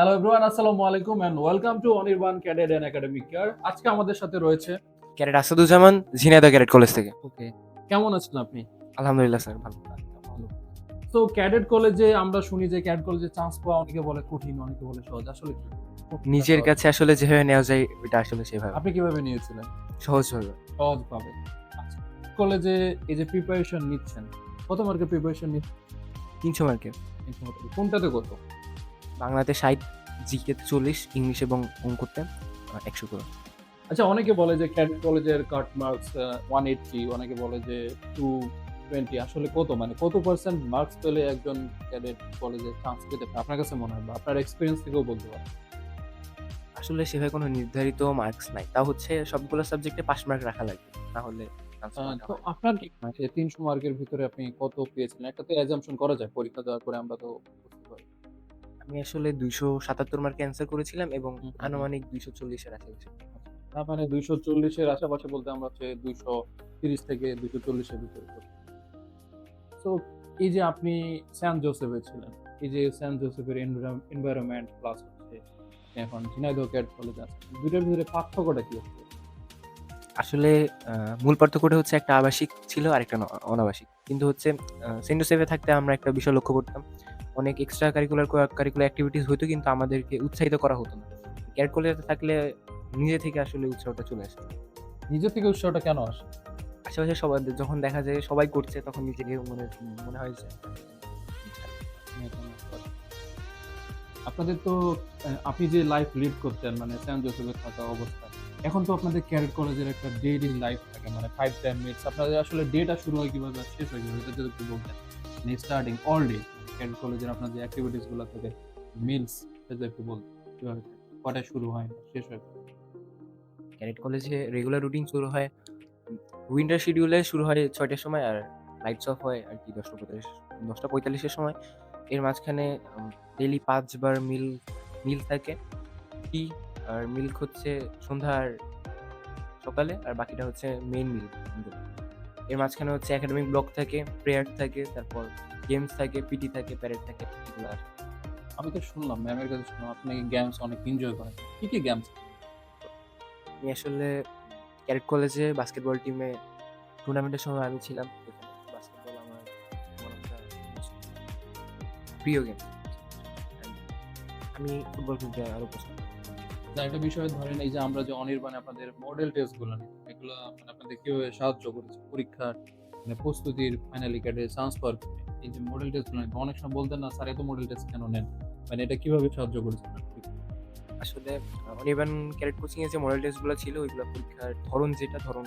Hello everyone আসসালামু আলাইকুম and welcome to Anirban cadet and academic care আজকে আমাদের সাথে রয়েছে cadet Asaduzzaman Jhenaidah cadet college থেকে। ওকে কেমন আছেন আপনি? আলহামদুলিল্লাহ স্যার ভালো। তো ক্যাডেট কলেজে আমরা শুনি যে ক্যাডেট কলেজে চান্স পাওয়া অনেকে বলে কঠিন অনেকে বলে সহজ। আসলে কি? নিজের কাছে আসলে যেভাবে নেওয়া যায় এটা আসলে সেভাবে। আপনি কীভাবে নিয়েছিলেন? সহজভাবে সহজ পাবে। কলেজে এই যে প্রিপারেশন নিচ্ছেন কত মার্কের প্রিপারেশন নিচ্ছেন? তিনশো মার্কের কোনটাতে কত? বাংলাতে ষাট জিকে চল্লিশ ইংলিশ এবং অঙ্কতে একশো করে। আচ্ছা অনেকে বলে যে ক্যাডেট কলেজের কাট মার্কস ওয়ান এইটটি অনেকে বলে যে টু টোয়েন্টি আসলে কত? মানে কত পার্সেন্ট মার্কস পেলে একজন ক্যাডেট কলেজে চান্স পেতে আপনার কাছে মনে হয় বা আপনার এক্সপিরিয়েন্স থেকেও বলতে পারেন। আসলে সেভাবে কোনো নির্ধারিত মার্কস নাই। তা হচ্ছে সবগুলো সাবজেক্টে পাস মার্ক রাখা লাগে তাহলে তো আপনার কি তিনশো মার্কের ভিতরে আপনি কত পেয়েছিলেন একটা তো অ্যাজামশন করা যায় পরীক্ষা দেওয়ার পরে আমরা তো আমি আসলে দুইশো সাতাত্তর মার্কে অ্যান্সার করেছিলাম এবং। আনুমানিক দুইশো চল্লিশের আশেপাশে। তার মানে দুইশো চল্লিশের আশেপাশে বলতে আমরা হচ্ছে দুইশো তিরিশ থেকে দুইশো চল্লিশের ভিতরে তো এই যে আপনি স্যান জোসেফে ছিলেন এই যে স্যান জোসেফের এনভায়রনমেন্ট প্লাস হচ্ছে এখন ঝিনাইদহ ক্যাড কলেজে আছেন দুইটার ভিতরে পার্থক্যটা কি হচ্ছে? আসলে আহ, মূল পার্থক্যটা হচ্ছে একটা আবাসিক ছিল আর একটা অনাবাসিক। কিন্তু হচ্ছে সেন্ট জোসেফে থাকতে আমরা একটা বিষয় লক্ষ্য করতাম অনেক এক্সট্রা কারিকুলার কারিকুলার অ্যাক্টিভিটিস হতো কিন্তু আমাদেরকে উৎসাহিত করা হতো না। ক্যারেট কলেজে থাকলে নিজে থেকে আসলে উৎসাহটা চলে আসে নিজে থেকে উৎসাহটা কেন আসে? আশেপাশে সবাই যখন দেখা যায় সবাই করছে তখন নিজেকে মনে মনে হয় যে। আপনাদের তো আপনি যে লাইফ লিড করতেন মানে সেন্ট জোসেফে থাকা অবস্থায় এখন তো আপনাদের ক্যারেট কলেজের একটা ডেইলি লাইফ থাকে মানে ফাইভ টাইম মিনিটস আপনাদের আসলে ডেটা শুরু হয় কীভাবে? শেষ হয় কীভাবে? এটা যদি একটু বলতেন। মানে স্টার্টিং অল ডে ক্যারেট কলেজের আপনার যে অ্যাক্টিভিটিসগুলো থাকে মিলস সেটা একটু বলতেন কীভাবে? কটায় শুরু হয় শেষ হয়? ক্যারেট কলেজে রেগুলার রুটিন শুরু হয় উইন্টার শিডিউলে শুরু হয় ছয়টার সময় আর লাইটস অফ হয় আর কি দশটা পঁয়তাল্লিশ, দশটা পঁয়তাল্লিশের সময় এর মাঝখানে ডেলি পাঁচবার মিল মিল থাকে টি আর মিল্ক হচ্ছে সন্ধ্যার সকালে আর বাকিটা হচ্ছে মেইন মিল এর মাঝখানে হচ্ছে একাডেমিক ব্লক থাকে প্রেয়ার থাকে তারপর গেমস থাকে পিটি থাকে প্যারেড থাকে এগুলো আর আমি তো শুনলাম ম্যামের কাছে শুনলাম আপনি গেমস অনেক এনজয় করেন। কি কি গেমস আমি আসলে ক্যারেট কলেজে বাস্কেটবল টিমে টুর্নামেন্টের সময় আমি ছিলাম বাস্কেটবল আমার প্রিয় গেম আমি ফুটবল খেলতে আরও পছন্দ করি। একটা বিষয় ধরেন এই যে আমরা যে অনির্বাণে আপনাদের মডেল টেস্টগুলো এগুলো মানে আপনাদের কীভাবে সাহায্য করেছে? পরীক্ষার মানে প্রস্তুতির ফাইনালি ক্যাডে চান্স পাওয়ার এই যে মডেল টেস্টগুলো অনেক সময় বলতেন না স্যার এত মডেল টেস্ট কেন নেন? মানে এটা কীভাবে সাহায্য করেছে? আসলে অনির্বাণ ক্যারেট কোচিং এ যে মডেল টেস্টগুলো ছিল ওইগুলো পরীক্ষার ধরন যেটা ধরন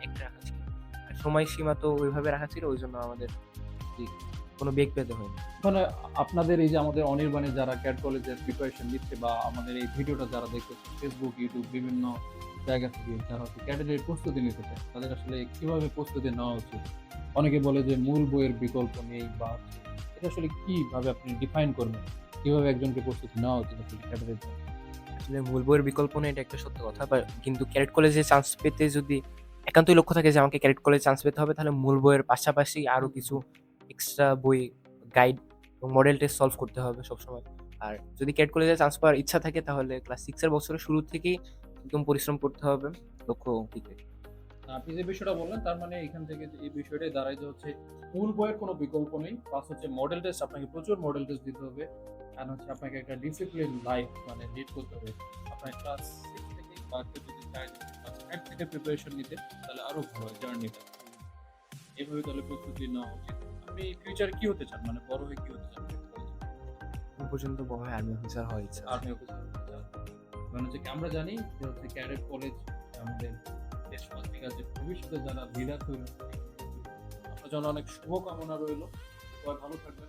একটা রাখা ছিল। আর সময়সীমা তো ওইভাবে রাখা ছিল ওই জন্য আমাদের কোনো বেগ পেতে হয়নি মানে আপনাদের এই যে আমাদের অনির্বাণে যারা ক্যাট কলেজের প্রিপারেশন নিচ্ছে বা আমাদের এই ভিডিওটা যারা দেখতেছে ফেসবুক ইউটিউব বিভিন্ন জায়গা থেকে যারা হচ্ছে ক্যাডেটের প্রস্তুতি নিতে চায় তাদের আসলে কীভাবে প্রস্তুতি নেওয়া উচিত? অনেকে বলে যে মূল বইয়ের বিকল্প নেই বা এটা আসলে কীভাবে আপনি ডিফাইন করবেন? কীভাবে একজনকে প্রস্তুতি নেওয়া উচিত আসলে জন্য? আসলে মূল বইয়ের বিকল্প নেই এটা একটা সত্য কথা বা কিন্তু ক্যারেট কলেজে চান্স পেতে যদি একান্তই লক্ষ্য থাকে যে আমাকে ক্যারেট কলেজে চান্স পেতে হবে তাহলে মূল বইয়ের পাশাপাশি আরও কিছু এক্সট্রা বই গাইড এবং মডেল টেস্ট সলভ করতে হবে সবসময়। আর যদি ক্যারেট কলেজে চান্স পাওয়ার ইচ্ছা থাকে, তাহলে ক্লাস সিক্সের বছরের শুরু থেকেই একদম পরিশ্রম করতে হবে, লক্ষ্য রেখে। আপনি যে বিষয়টা বললেন, তার মানে এখান থেকে এই বিষয়টাই দাঁড়ায় যে হচ্ছে, মূল বইয়ের কোনো বিকল্প নেই প্লাস হচ্ছে মডেল টেস্ট আপনাকে প্রচুর মডেল টেস্ট দিতে হবে আর হচ্ছে আপনাকে একটা ডিসিপ্লিন লাইফ মানে লিড করতে হবে। আপনার ক্লাস সিক্স থেকে যদি চায় থেকে প্রিপারেশন নিতে, তাহলে আরও ভালো জার্নিটা এইভাবে তাহলে প্রস্তুতি নেওয়া উচিত। আপনি ফিউচার কি হতে চান মানে বড় হয়ে কি হতে চান পর্যন্ত বড় হয় আর্মি অফিসার হওয়ার ইচ্ছা। আর্মি অফিসার মানে হচ্ছে আমরা জানি যে হচ্ছে ক্যাডেট কলেজ আমাদের দেশবাসীর কাছে ভবিষ্যতে যারা লিডার তৈরি আপনার জন্য অনেক শুভকামনা রইল। সবাই ভালো থাকবেন